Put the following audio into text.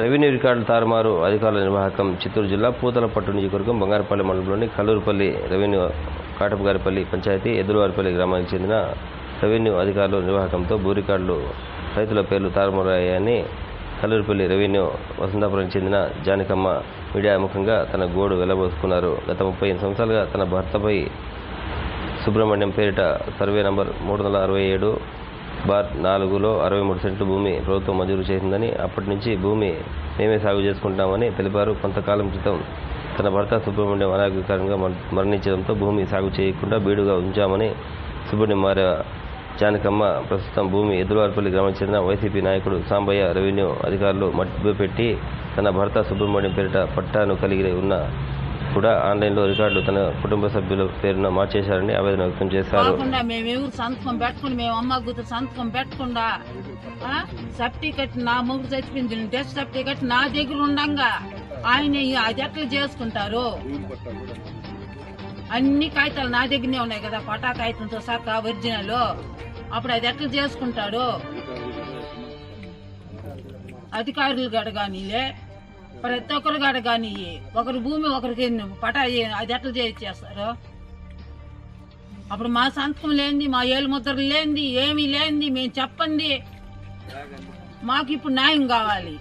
Revenue రికార్డులు తారుమారు అధికారుల నిర్వాహకం చిత్తూరు జిల్లా పూతలపట్టు నియోజకవర్గం బంగారపల్లి మండలంలోని కల్లూరుపల్లి రెవెన్యూ కాటపగారిపల్లి పంచాయతీ ఎదురువారిపల్లి గ్రామానికి చెందిన రెవెన్యూ అధికారుల నిర్వాహకంతో భూ రికార్డులు రైతుల పేర్లు తారుమారయ్యాయని కల్లూరుపల్లి రెవెన్యూ వసంతాపురానికి చెందిన జానకమ్మ మీడియా ముఖంగా తన గోడు వెళ్ళబోసుకున్నారు గత ముప్పై ఎనిమిది సంవత్సరాలుగా తన భర్తపై సుబ్రహ్మణ్యం పేరిట సర్వే నంబర్ మూడు వందల అరవై ఏడు బార్ నాలుగులో అరవై మూడు సెంట్లు భూమి ప్రభుత్వం మంజూరు చేసిందని అప్పటి నుంచి భూమి మేమే సాగు చేసుకుంటామని తెలిపారు కొంతకాలం క్రితం. తన భర్త సుబ్రహ్మణ్యం అనారోగ్యకరంగా మరణించడంతో భూమి సాగు చేయకుండా బీడుగా ఉంచామని సుబ్రహ్మణ్యం మారే జానకమ్మ ప్రస్తుతం భూమి ఎదురువారిపల్లి గ్రామానికి చెందిన వైసీపీ నాయకుడు సాంబయ్య రెవెన్యూ అధికారులు మట్టిబు పెట్టి తన భర్త సుబ్రహ్మణ్యం పేరిట పట్టాను కలిగి ఉన్న కూడా ఆన్లైన్లో రికార్డులు తన కుటుంబ సభ్యుల పేరున మార్చేశారని ఆవేదన వ్యక్తం చేశారు. మేము ఎవరు సంతకం పెట్టుకుని మేము అమ్మ గుర్తు సంతకం పెట్టకుండా సర్టిఫికెట్ నా ముగ్గురు చచ్చిపోయింది డెత్ సర్టిఫికెట్ నా దగ్గర ఉండగా ఆయన అది ఎట్లా చేసుకుంటారు? అన్ని కాగితాలు నా దగ్గరనే ఉన్నాయి కదా పటా కాగితంతో సహా ఒరిజినల్ అప్పుడు అది ఎట్లా చేసుకుంటాడు అధికారులు గడ ప్రతి ఒక్కరు కాడ కానీ ఒకరి భూమి ఒకరికి పటా అది ఎట్లా చేస్తారు? అప్పుడు మా సంతకం లేనిది మా ఏలు ముద్రలు లేనిది ఏమీ లేనిది మేము చెప్పండి. మాకు ఇప్పుడు న్యాయం కావాలి.